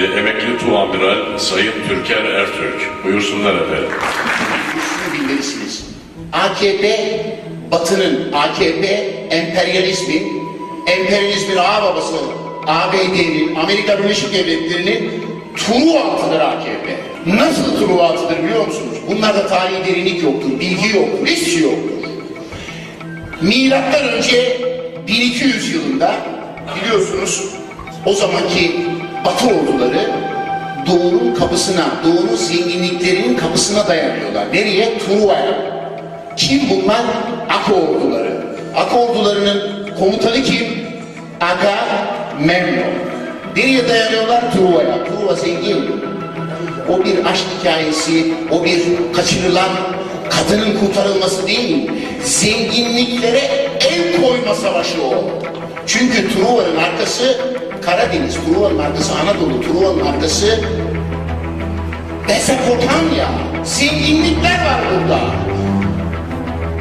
Emekli Tuamiral Sayın Türker Ertürk. Buyursunlar efendim. şunu bilmelisiniz. AKP Batı'nın, AKP emperyalizmin, emperyalizmin ağ babası ABD'nin, Amerika Birleşik Devletleri'nin Truvatıdır AKP. Nasıl Truvatıdır biliyor musunuz? Bunlarda tarihi derinlik yoktur, bilgi yoktur, hiçbir şey yoktur. Milattan önce 1200 yılında biliyorsunuz o zamanki Batı orduları Doğu'nun kapısına, Doğu'nun zenginliklerinin kapısına dayanıyorlar. Nereye? Truva'ya. Kim bunlar? Aka orduları. Aka ordularının komutanı kim? Aga Memnon. Nereye dayanıyorlar? Truva'ya. Truva zengin. O bir aşk hikayesi, o bir kaçırılan kadının kurtarılması değil, zenginliklere el koyma savaşı o. Çünkü Truva'nın arkası Karadeniz, Truva'nın arkası Anadolu, Truva'nın arkası Mezopotamya. Zenginlikler var burada.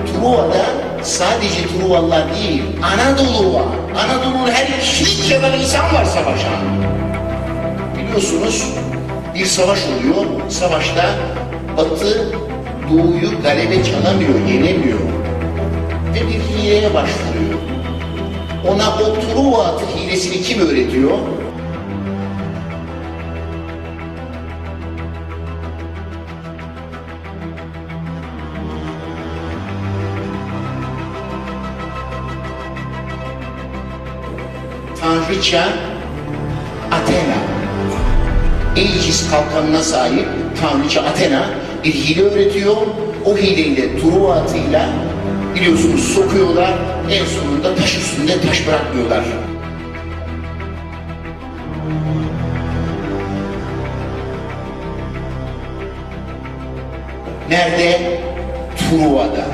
Truva'da sadece Truvalılar değil, Anadolu var. Anadolu'nun her iki kenarı insan var savaşan. Biliyorsunuz bir savaş oluyor. Savaşta Batı Doğu'yu galebe çalamıyor, yenemiyor. Ve bir hileye başvuruyor. Ona o Truva hilesini kim öğretiyor? Tanrıça Athena. Aegis kalkanına sahip Tanrıça Athena bir hile öğretiyor. O hileyle Truva atıyla biliyorsunuz sokuyorlar. En sonunda taş üstünde taş bırakmıyorlar. Nerede? Truva'da.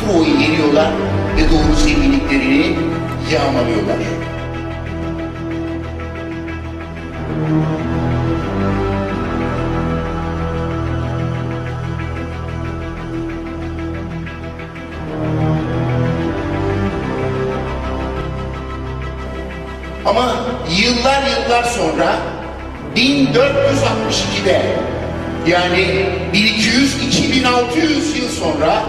Truva'yı yeniyorlar ve doğru zenginliklerini yağmalıyorlar. Yıllar yıllar sonra 1462'de yani 1200-2600 yıl sonra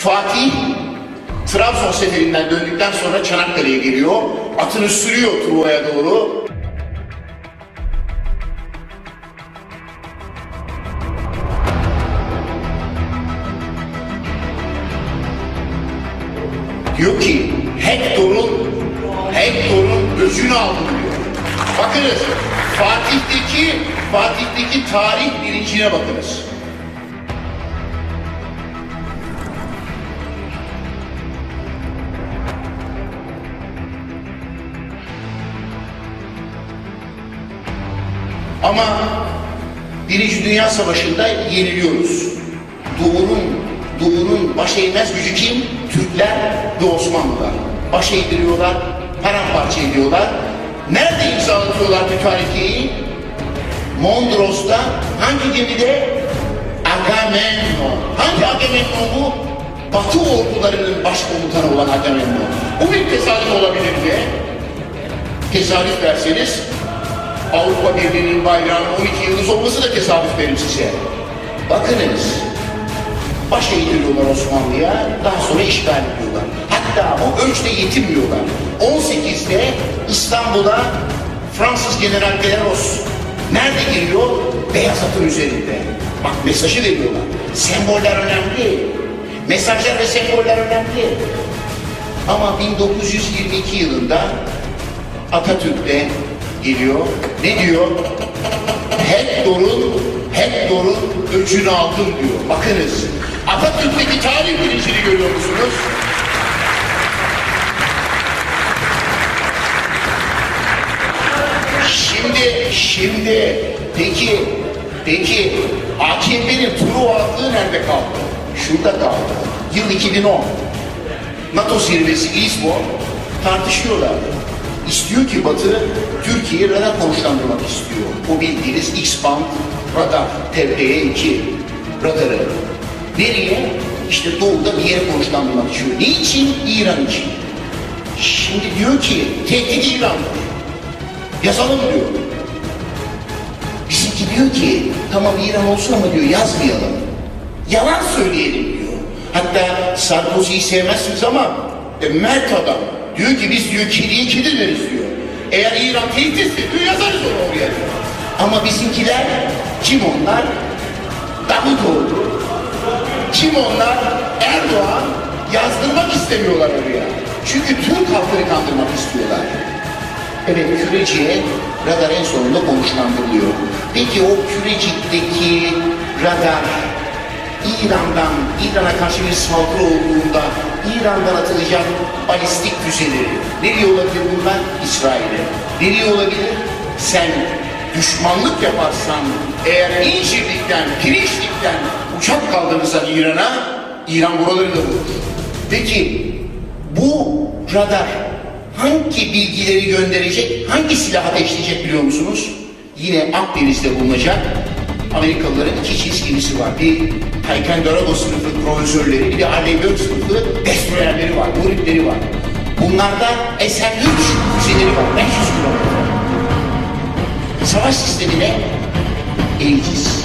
Fatih Trabzon seferinden döndükten sonra Çanakkale'ye geliyor. Atını sürüyor Truva'ya doğru. Diyor ki Hektor'un Hektor'un özünü aldım diyor. Bakınız Fatih'teki Fatih'teki tarih bilincine bakınız. Ama Birinci Dünya Savaşı'nda yeniliyoruz. Doğu'nun, Doğu'nun baş eğmez gücü kim? Türkler ve Osmanlılar. Baş eğdiriyorlar, paramparça ediyorlar. Nerede imzalatıyorlar mütarekeyi? Mondros'ta, hangi gemide? Agamemnon. Hangi Agamemnon bu? Batı ordularının başkomutanı olan Agamemnon. Bu bir tesadüf olabilir mi? Tesadüf derseniz Avrupa Birliği'nin bayrağının 12 yıldız olması da tesadüf verim size. Bakınız, baş eğdiriyorlar Osmanlı'ya, daha sonra işgal ediyorlar. Hatta o ölçüde yetinmiyorlar. 18'de İstanbul'a Fransız General Galeros nerede giriyor? Beyaz atın üzerinde. Bak mesajı veriyorlar. Semboller önemli. Mesajlar ve semboller önemli. Ama 1922 yılında Atatürk de geliyor. Ne diyor? Hector'un Hector'un öcünü aldım diyor. Bakınız. Atatürk'teki tarih bilincini görüyor musunuz? Şimdi, şimdi, peki, peki AKP'nin Truva attığı nerede kaldı? Şurada kaldı. Yıl 2010. NATO zirvesi Lisbon tartışıyorlar. İstiyor ki Batı Türkiye'yi radar konuşlandırmak istiyor. O bildiğiniz X-band radar, TPE-2 radarı. Nereye? İşte doğuda bir yere konuşlandırmak istiyor. Niçin? İran için. Şimdi diyor ki tehdit İran'dır. Yazalım diyor. Bizimki diyor ki tamam İran olsun ama diyor yazmayalım. Yalan söyleyelim diyor. Hatta Sarkozy'yi sevmezsiniz ama e, mert adam. Diyor ki biz diyor kediye kedi deriz diyor. Eğer İran tehditse diyor yazarız onu oraya diyor. Ama bizimkiler kim onlar? Davutoğlu. Kim onlar? Erdoğan yazdırmak istemiyorlar oraya. Çünkü Türk halkını kandırmak istiyorlar. Evet küreciye radar en sonunda konuşlandırılıyor. Peki o kürecikteki radar İran'dan, İran'a karşı bir saldırı olduğunda İran'dan atılacak balistik füzeleri nereye olabilir bunlar? İsrail'e. Nereye olabilir? Sen düşmanlık yaparsan eğer İncirlik'ten, Pirinçlik'ten uçak kaldırırsan İran'a İran buraları da vurur. Peki bu radar hangi bilgileri gönderecek, hangi silah ateşleyecek biliyor musunuz? Yine Akdeniz'de bulunacak Amerikalıların iki çizgilisi var. Bir Taycan Dorago sınıfı provizörleri, bir de Arleyböck sınıfı destroyerleri var, muritleri var. Bunlarda SM-3 füzeleri var, 500 kilometre. Savaş sistemine Aegis.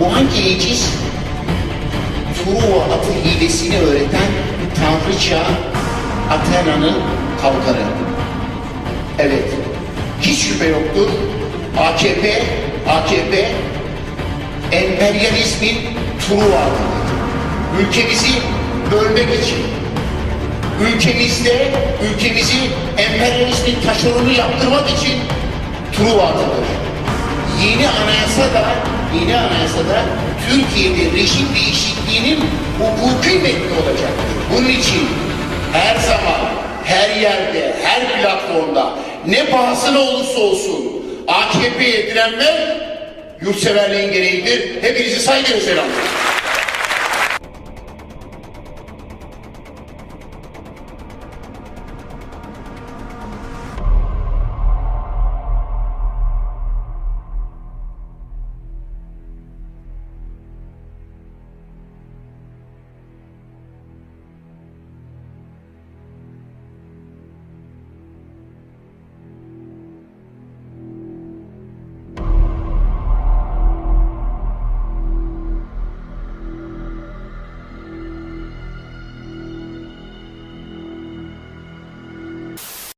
Bu hangi Aegis? Truva atı hilesini öğreten Tanrıça Athena'nın kalkanı. Evet, hiç şüphe yoktur. AKP, AKP emperyalizmin Truva atıdır. Ülkemizi bölmek için, ülkemizde ülkemizi emperyalizmin taşeronu yaptırmak için Truva atıdır. Yeni anayasada, yeni anayasada Türkiye'de rejim değişikliğinin hukuki metni olacaktır. Bunun için her zaman, her yerde, her platformda ne pahasına olursa olsun AKP'ye direnmek yurtseverliğin gereğidir. Hepinizi saygıyla selamlıyorum.